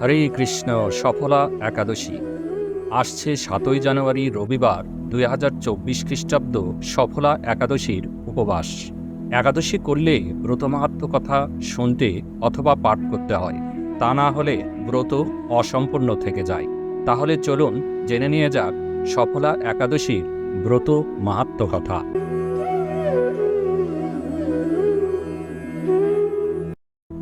হরে কৃষ্ণ, সফলা একাদশী। আসছে সাতই জানুয়ারি রবিবার দুই হাজার চব্বিশ খ্রিস্টাব্দ সফলা একাদশীর উপবাস। একাদশী করলে ব্রত মাহাত্ম কথা শুনতে অথবা পাঠ করতে হয়। তা না হলে ব্রত অসম্পূর্ণ থেকে যায়। তাহলে চলুন জেনে নিয়ে যাক সফলা একাদশীর ব্রত মাহাত্ম কথা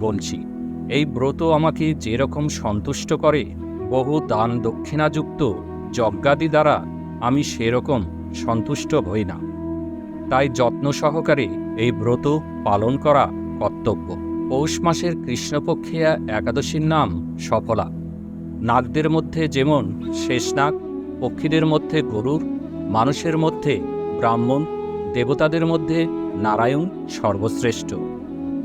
বলছি এই ব্রত আমাকে যেরকম সন্তুষ্ট করে, বহু দান দক্ষিণাযুক্ত যজ্ঞাদি দ্বারা আমি সেরকম সন্তুষ্ট হই না। তাই যত্ন সহকারে এই ব্রত পালন করা কর্তব্য। পৌষ মাসের কৃষ্ণপক্ষিয়া একাদশীর নাম সফলা। নাগদের মধ্যে যেমন শেষনাগ পক্ষীদের মধ্যে গরুর, মানুষের মধ্যে ব্রাহ্মণ, দেবতাদের মধ্যে নারায়ণ সর্বশ্রেষ্ঠ।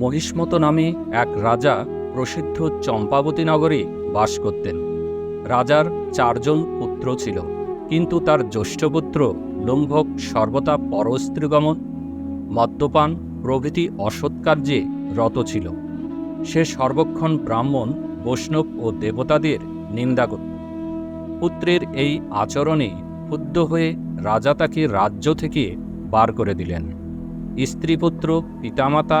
মহিষ্মত নামে এক রাজা প্রসিদ্ধ চম্পাবতী নগরে বাস করতেন। রাজার চারজন পুত্র ছিল, কিন্তু তার জ্যৈষ্ঠ পুত্র লম্ভক সর্বদা পরস্ত্রীগমন, মদ্যপান প্রভৃতি অসৎ কার্যে রত ছিল। সে সর্বক্ষণ ব্রাহ্মণ, বৈষ্ণব ও দেবতাদের নিন্দা করত পুত্রের এই আচরণে ক্ষুব্ধ হয়ে রাজা তাকে রাজ্য থেকে বার করে দিলেন। স্ত্রীপুত্র, পিতামাতা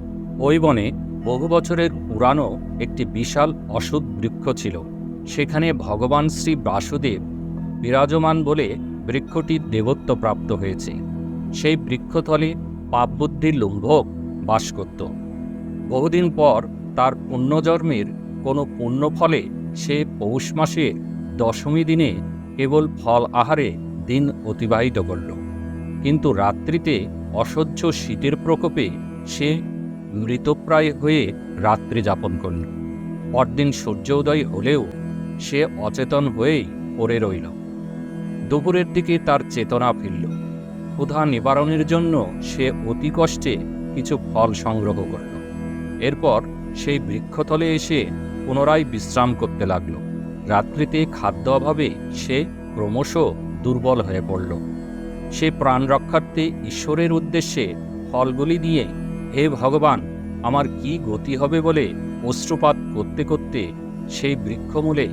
ওই বনে বহু বছরের পুরানো একটি বিশাল অসুদ বৃক্ষ ছিল। সেখানে ভগবান শ্রী বাসুদেব বিরাজমান বলে বৃক্ষটি দেবত্ব প্রাপ্ত হয়েছে। সেই বৃক্ষতলে পাপবুদ্ধির লুম্ভক বাস করত। বহুদিন পর তার পুণ্যজন্মের কোনো পুণ্য ফলে সে পৌষ মাসে দশমী দিনে কেবল ফল আহারে দিন অতিবাহিত করল। কিন্তু রাত্রিতে অসহ্য শীতের প্রকোপে সে মৃতপ্রায় হয়ে রাত্রি যাপন করল। পরদিন সূর্যোদয় হলেও সে অচেতন হয়েই পড়ে রইল। দুপুরের দিকে তার চেতনা ফিরল। ক্ষুধা নিবারণের জন্য সে অতি কষ্টে কিছু ফল সংগ্রহ করল। এরপর সেই বৃক্ষতলে এসে পুনরায় বিশ্রাম করতে লাগল। রাত্রিতে খাদ্য অভাবে সে ক্রমশ দুর্বল হয়ে পড়ল। সে প্রাণ রক্ষার্থে ঈশ্বরের উদ্দেশ্যে ফলগুলি দিয়ে হে ভগবান, আমার কি গতি হবে বলে অশ্রুপাত করতে করতে সেই বৃক্ষমূলে,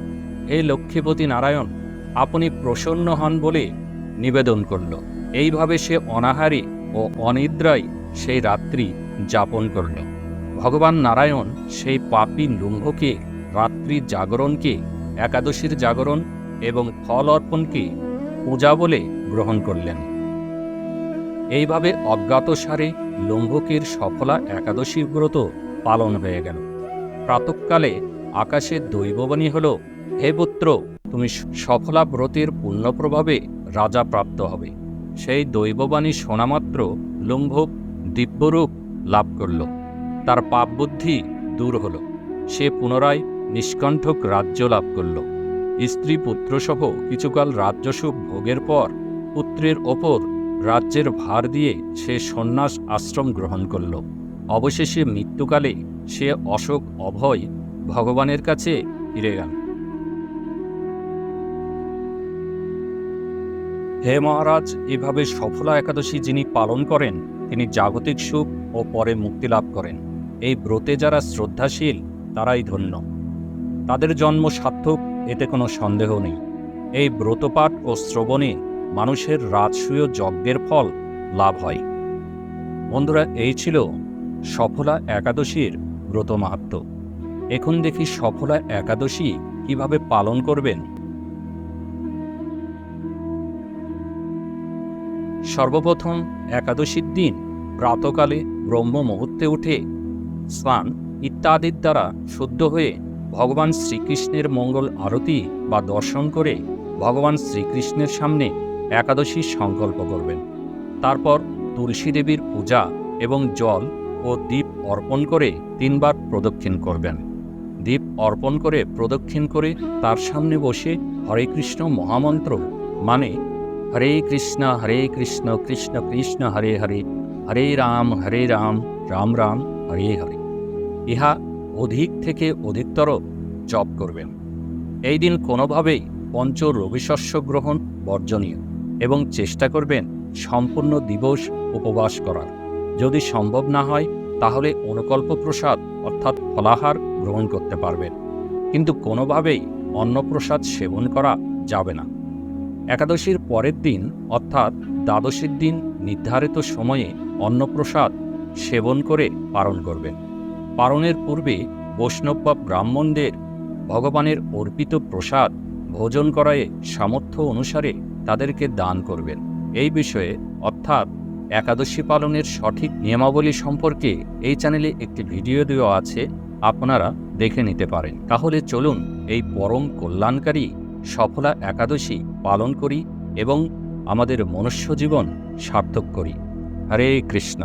হে লক্ষ্মীপতি নারায়ণ, আপনি প্রসন্ন হন বলে নিবেদন করল। এইভাবে সে অনাহারে ও অনিদ্রায় সেই রাত্রি যাপন করল। ভগবান নারায়ণ সেই পাপী লুম্ভকে, রাত্রি জাগরণকে, একাদশীর জাগরণ এবং ফল অর্পণকে পূজা বলে গ্রহণ করলেন। এইভাবে অজ্ঞাতসারে লম্ভকের সফলা একাদশী ব্রত পালন হয়ে গেল। প্রাতকালে আকাশে দৈববাণী হল, হে পুত্র, তুমি সফলা ব্রতের পুণ্যপ্রভাবে রাজা প্রাপ্ত হবে। সেই দৈববাণী শোনামাত্র লম্ভক দিব্যরূপ লাভ করল। তার পাপবুদ্ধি দূর হল। সে পুনরায় নিষ্কণ্ঠক রাজ্য লাভ করল। স্ত্রী পুত্রসহ কিছুকাল রাজ্যসুখ ভোগের পর পুত্রের ওপর রাজ্যের ভার দিয়ে সে সন্ন্যাস আশ্রম গ্রহণ করল। অবশেষে মৃত্যুকালে সে অশোক অভয় ভগবানের কাছে ফিরে গেল। হে মহারাজ, এভাবে সফলা একাদশী যিনি পালন করেন, তিনি জাগতিক সুখ ও পরে মুক্তি লাভ করেন। এই ব্রতে যারা শ্রদ্ধাশীল, তারাই ধন্য। তাদের জন্ম সার্থক, এতে কোনো সন্দেহ নেই। এই ব্রতপাঠ ও শ্রবণে মানুষের রাজসূয় যজ্ঞের ফল লাভ হয়। বন্ধুরা, এই ছিল সফলা একাদশীর ব্রত মাহাত্ম। এখন দেখি সফলা একাদশী কীভাবে পালন করবেন। সর্বপ্রথম একাদশীর দিন প্রাতকালে ব্রহ্ম মুহূর্তে উঠে স্নান ইত্যাদির দ্বারা শুদ্ধ হয়ে ভগবান শ্রীকৃষ্ণের মঙ্গল আরতি বা দর্শন করে ভগবান শ্রীকৃষ্ণের সামনে একাদশীর সংকল্প করবেন। তারপর তুলসী দেবীর পূজা এবং জল ও দীপ অর্পণ করে তিনবার প্রদক্ষিণ করবেন। দীপ অর্পণ করে প্রদক্ষিণ করে তার সামনে বসে হরে কৃষ্ণ মহামন্ত্র মানে হরে কৃষ্ণ হরে কৃষ্ণ কৃষ্ণ কৃষ্ণ, হরে হরে হরে রাম হরে রাম রাম রাম, হরে হরে। ইহা অধিক থেকে অধিকতর জপ করবেন। এই দিন কোনোভাবেই পঞ্চ রবিশস্য গ্রহণ বর্জনীয়। এবং চেষ্টা করবেন সম্পূর্ণ দিবস উপবাস করার। যদি সম্ভব না হয়, তাহলে অনুকল্প প্রসাদ অর্থাৎ ফলাহার গ্রহণ করতে পারবেন। কিন্তু কোনোভাবেই অন্নপ্রসাদ সেবন করা যাবে না। একাদশীর পরের দিন অর্থাৎ দ্বাদশীর দিন নির্ধারিত সময়ে অন্নপ্রসাদ সেবন করে পালন করবেন। পালনের পূর্বে বৈষ্ণব বা ব্রাহ্মণদের ভগবানের অর্পিত প্রসাদ ভোজন করায় সামর্থ্য অনুসারে তাদেরকে দান করবেন। এই বিষয়ে, অর্থাৎ একাদশী পালনের সঠিক নিয়মাবলী সম্পর্কে এই চ্যানেলে একটি ভিডিও দেওয়া আছে, আপনারা দেখে নিতে পারেন। তাহলে চলুন এই পরম কল্যাণকারী সফলা একাদশী পালন করি এবং আমাদের মনুষ্য জীবন সার্থক করি। হরে কৃষ্ণ।